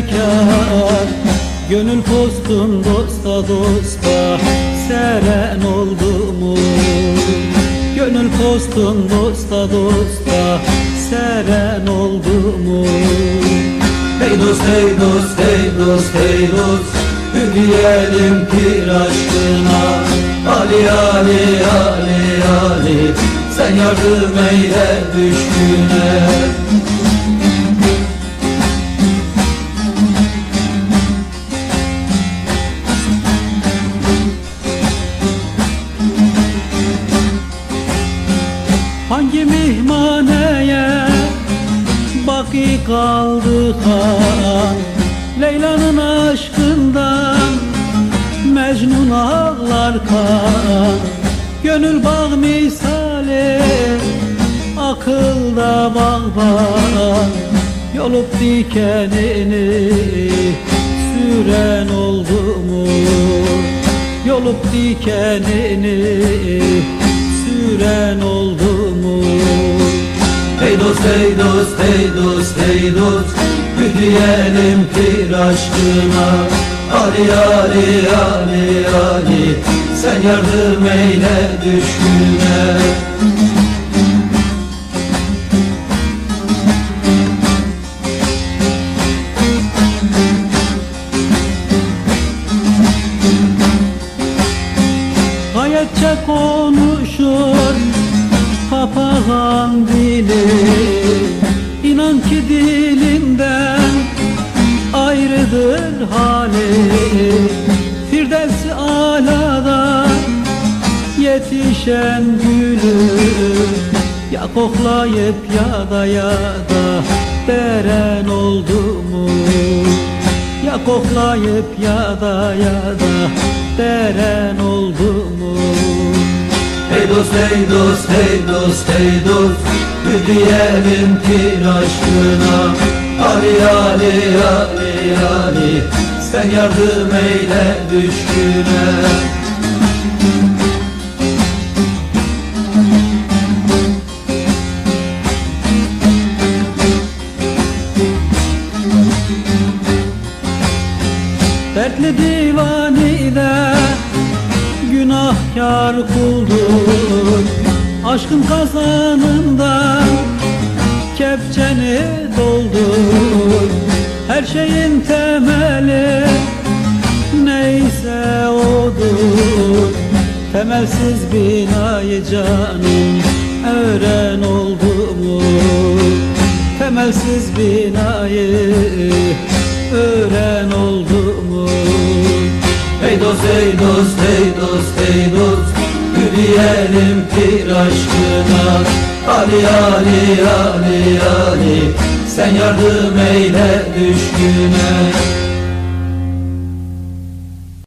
bekar Gönül postun dosta dosta Seren oldu mu? Gönül postun dosta dosta Seren oldu mu? Hey dost hey dost hey dost hey dost Hürriyelim pir aşkına Ali Ali Ali Ali Sen yardım eyle düşküne mihmaneye Baki kaldı kan Leyla'nın aşkından Mecnun ağlar kan Gönül bağ misali Akılda bağban Yolup dikenini Süren oldu mu? Yolup dikenini Süren oldu dost hey dost hey dost hey dost Hürriyelim pir aşkına. Ali Ali Ali Ali Sen yardım eyle düşküne. Hayatça konuşur papağan dili ayrıdır hali Firdevs-i alada yetişen gülü Ya koklayıp ya da ya da deren oldu mu? Ya koklayıp ya da ya da deren oldu mu? Hey dost hey dost hey dost hey dost Hürriyelim pir aşkına Ali Ali Ali Ali Sen yardım eyle düşküne. Dertli divanide günahkar kuldur Aşkın kazanından kepçeni doldur Her şeyin temeli neyse odur Temelsiz binayı canım öğren oldu mu? Temelsiz binayı öğren oldu mu? Hey dost hey dost hey dost hey dost Yürüyelim pir aşkına Ali Ali Ali Ali Sen yardım eyle düşküne